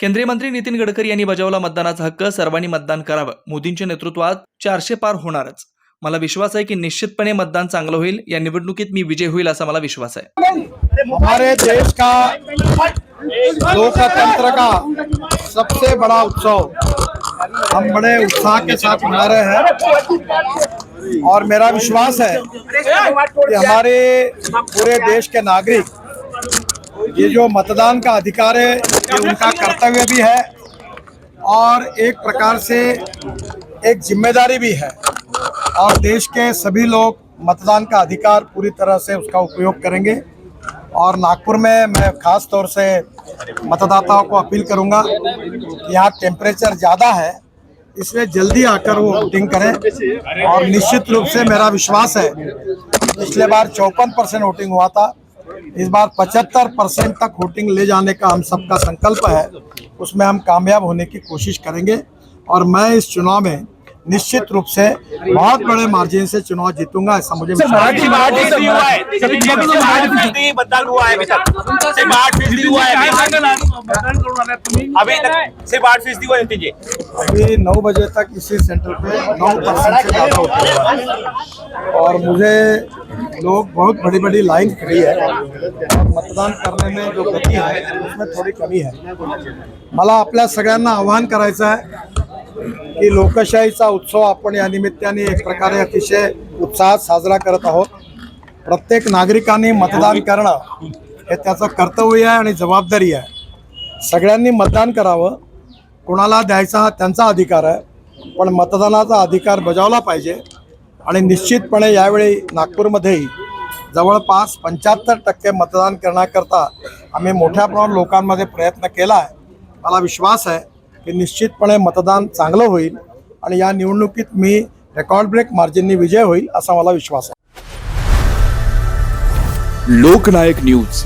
केंद्रीय मंत्री नितीन गडकरी यांनी बजावला मतदानाचा हक्क. सर्वांनी मतदान करावं. मोदींच्या नेतृत्वात चारशे पार होणारच. मला विश्वास आहे की निश्चितपणे मतदान चांगलं होईल. या निवडणुकीत मी विजय होईल असा मला विश्वास आहे. हमारे देश का लोकतंत्र का सबसे बड़ा उत्सव हम बड़े उत्साह के साथ मना रहे हैं। और मेरा विश्वास है कि हमारे पूरे देश के नागरिक ये जो मतदान का अधिकार है, ये उनका कर्तव्य भी है और एक प्रकार से एक ज़िम्मेदारी भी है। और देश के सभी लोग मतदान का अधिकार पूरी तरह से उसका उपयोग करेंगे। और नागपुर में मैं खास तौर से मतदाताओं को अपील करूँगा कि यहाँ टेम्परेचर ज़्यादा है, इसलिए जल्दी आकर वो वोटिंग करें। और निश्चित रूप से मेरा विश्वास है, पिछले बार चौपन परसेंट वोटिंग हुआ था इस बार पचहत्तर परसेंट तक वोटिंग ले जाने का हम सबका संकल्प है। उसमें हम कामयाब होने की कोशिश करेंगे और मैं इस चुनाव में निश्चित रूप से बहुत बड़े मार्जिन से चुनाव जीतूँगा ऐसा मुझे है। है। है है है। अभी नौ बजे तक इसी सेंटर पे नौ परसेंट से ज़्यादा होते हैं। और मुझे लोग बहुत बड़ी बड़ी लाइन खड़ी है। मतदान करने में जो गती है उसमें थोडी कमी आहे मला आपल्या सगळ्यांना आवाहन करायचं आहे की लोकशाहीचा उत्सव आपण या निमित्ताने एक प्रकारे अतिशय उत्साहात साजरा करत आहोत. प्रत्येक नागरिकांनी मतदान करणं हे त्याचं कर्तव्य आहे आणि जबाबदारी आहे. सगळ्यांनी मतदान करावं. कोणाला द्यायचा हा त्यांचा अधिकार आहे पण मतदानाचा अधिकार बजावला पाहिजे. आणि निश्चितपणे यावेळी नागपूरमध्येही जवळपास पंच्याहत्तर टक्के मतदान करण्याकरता आम्ही मोठ्या प्रमाणात लोकांमध्ये प्रयत्न केला आहे. मला विश्वास आहे की निश्चितपणे मतदान चांगलं होईल आणि या निवडणुकीत मी रेकॉर्ड ब्रेक मार्जिननी विजय होईल असा मला विश्वास आहे. लोकनायक न्यूज.